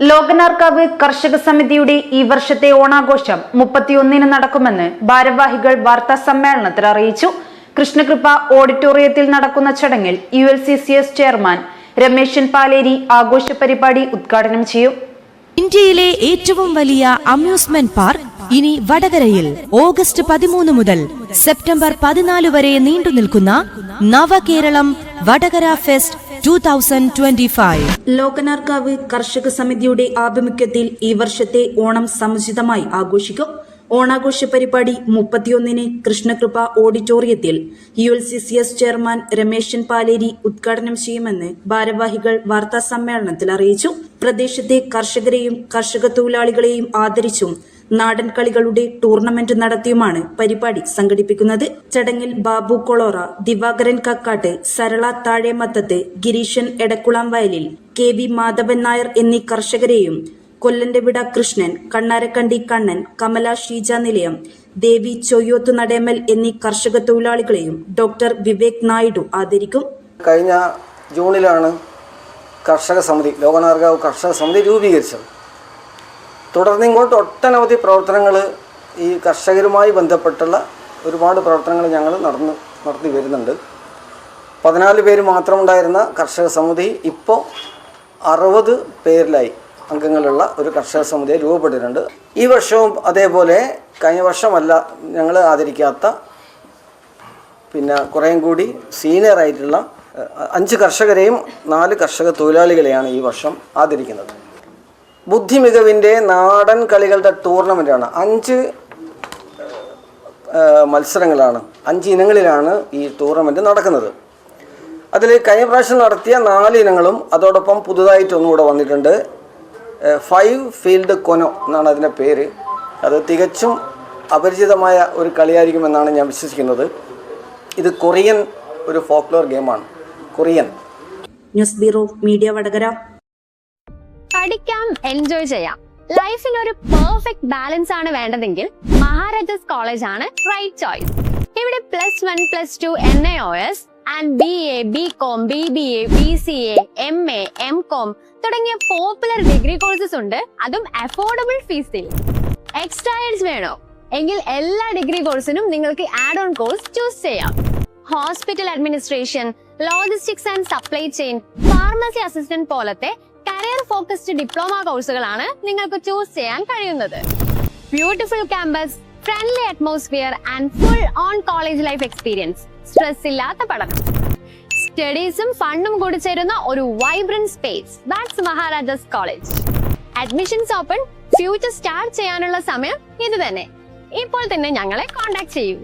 ലോകനാർക്കാവ് കർഷക സമിതിയുടെ ഈ വർഷത്തെ ഓണാഘോഷം മുപ്പത്തിയൊന്നിന് നടക്കുമെന്ന് ഭാരവാഹികൾ വാർത്താ സമ്മേളനത്തിൽ അറിയിച്ചു. കൃഷ്ണകൃപ ഓഡിറ്റോറിയത്തിൽ നടക്കുന്ന ചടങ്ങിൽ U L C C S chairman Rameshan Paleri ആഘോഷ പരിപാടി ഉദ്ഘാടനം ചെയ്യും. ഇന്ത്യയിലെ ഏറ്റവും വലിയ അമ്യൂസ്മെന്റ് പാർക്ക് ഇനി വടകരയിൽ ഓഗസ്റ്റ് പതിമൂന്ന് മുതൽ സെപ്റ്റംബർ പതിനാല് വരെ നീണ്ടു നിൽക്കുന്ന നവകേരളം വടകര ഫെസ്റ്റ് ടൂ ലോകനാർക്കാവ് കർഷക സമിതിയുടെ ആഭിമുഖ്യത്തിൽ ഈ വർഷത്തെ ഓണം സമുചിതമായി ആഘോഷിക്കും. ഓണാഘോഷ പരിപാടി മുപ്പത്തിയൊന്നിന് കൃഷ്ണകൃപ ഓഡിറ്റോറിയത്തിൽ U L C C S chairman Rameshan Paleri ഉദ്ഘാടനം ചെയ്യുമെന്ന് ഭാരവാഹികൾ വാർത്താ സമ്മേളനത്തിൽ അറിയിച്ചു. പ്രദേശത്തെ കർഷകരെയും കർഷക തൊഴിലാളികളെയും ആദരിച്ചും നാടൻ കളികളുടെ ടൂർണമെന്റ് നടത്തിയുമാണ് പരിപാടി സംഘടിപ്പിക്കുന്നത്. ചടങ്ങിൽ ബാബു കൊളോറ ദിവാകരൻ കക്കാട്ട് സരള താഴേമത്തത്ത് ഗിരീശൻ എടക്കുളം വയലിൽ കെ വി മാധവൻ നായർ എന്നീ കർഷകരെയും കൊല്ലന്റെ വിട കൃഷ്ണൻ കണ്ണാരക്കണ്ടി കണ്ണൻ കമല ഷീജ നിലയം ദേവി ചൊയ്യോത്ത് നടേമൽ എന്നീ കർഷക തൊഴിലാളികളെയും ഡോക്ടർ വിവേക് നായിഡു ആദരിക്കും. കഴിഞ്ഞ ജൂണിലാണ് കർഷക സമിതി ലോകനാർഗാവ് കർഷക സമിതി രൂപീകരിച്ചത്. തുടർന്ന് ഇങ്ങോട്ട് ഒട്ടനവധി പ്രവർത്തനങ്ങൾ ഈ കർഷകരുമായി ബന്ധപ്പെട്ടുള്ള ഒരുപാട് പ്രവർത്തനങ്ങൾ ഞങ്ങൾ നടന്നു നടത്തി വരുന്നുണ്ട്. പതിനാല് പേര് മാത്രമുണ്ടായിരുന്ന കർഷക സമിതി ഇപ്പോൾ അറുപത് പേരിലായി അംഗങ്ങളുള്ള ഒരു കർഷക സമിതി രൂപപ്പെട്ടിട്ടുണ്ട്. ഈ വർഷവും അതേപോലെ കഴിഞ്ഞ വർഷമല്ല ഞങ്ങൾ ആദരിക്കാത്ത പിന്നെ കുറേയും കൂടി സീനിയർ ആയിട്ടുള്ള അഞ്ച് കർഷകരെയും നാല് കർഷക തൊഴിലാളികളെയാണ് ഈ വർഷം ആദരിക്കുന്നത്. ബുദ്ധി മികവിന്റെ നാടൻ കളികളുടെ ടൂർണമെന്റാണ് അഞ്ച് മത്സരങ്ങളാണ്. അഞ്ച് ഇനങ്ങളിലാണ് ഈ ടൂർണമെന്റ് നടക്കുന്നത്. അതിൽ കഴിഞ്ഞ പ്രാവശ്യം നടത്തിയ നാല് ഇനങ്ങളും അതോടൊപ്പം പുതുതായിട്ട് ഒന്നുകൂടെ വന്നിട്ടുണ്ട്. ഫൈവ് ഫീൽഡ് കൊനോ എന്നാണ് അതിന്റെ പേര്. അത് തികച്ചും അപരിചിതമായ ഒരു കളിയായിരിക്കുമെന്നാണ് ഞാൻ വിശ്വസിക്കുന്നത്. ഇത് കൊറിയൻ ഒരു ഫോക്ലോർ ഗെയിമാണ്. Korean. News bureau media Vadakara. പഠിക്കാം എൻജോയ് ചെയ്യാം. ലൈഫിൽ ഒരു പെർഫെക്റ്റ് ബാലൻസ് ആണ് വേണ്ടതെങ്കിൽ മഹാരാജാസ് കോളേജ് ആണ് റൈറ്റ് ചോയ്സ് ഇവിടെ plus one plus two N A O S and B A B com B B A B C A M A M com തുടങ്ങിയ popular degree courses ഉണ്ട്. അതും affordable ഫീസിൽ എക്സ്ട്രായിഡ്സ് വേണോ? എങ്കിൽ എല്ലാ ഡിഗ്രി കോഴ്സിനും നിങ്ങൾക്ക് ആഡ് ഓൺ കോഴ്സ് ചൂസ് ചെയ്യാം. Hospital administration logistics and supply chain pharmacy assistant പോലത്തെ കരിയർ ഫോക്കസ്ഡ് ഡിപ്ലോമ കോഴ്സുകളാണ് നിങ്ങൾക്ക് ചൂസ് ചെയ്യാൻ കഴിയുന്നത്. Beautiful campus friendly atmosphere and full on college life experience stress ഇല്ലാത്ത പഠനം. സ്റ്റഡീസും ഫണ്ടും കൂടി ചേരുന്ന ഒരു vibrant space that's Maharajas college admissions open future start ചെയ്യാനുള്ള സമയം ഇത് തന്നെ. ഇപ്പോൾ തന്നെ ഞങ്ങളെ കോൺടാക്ട് ചെയ്യൂ.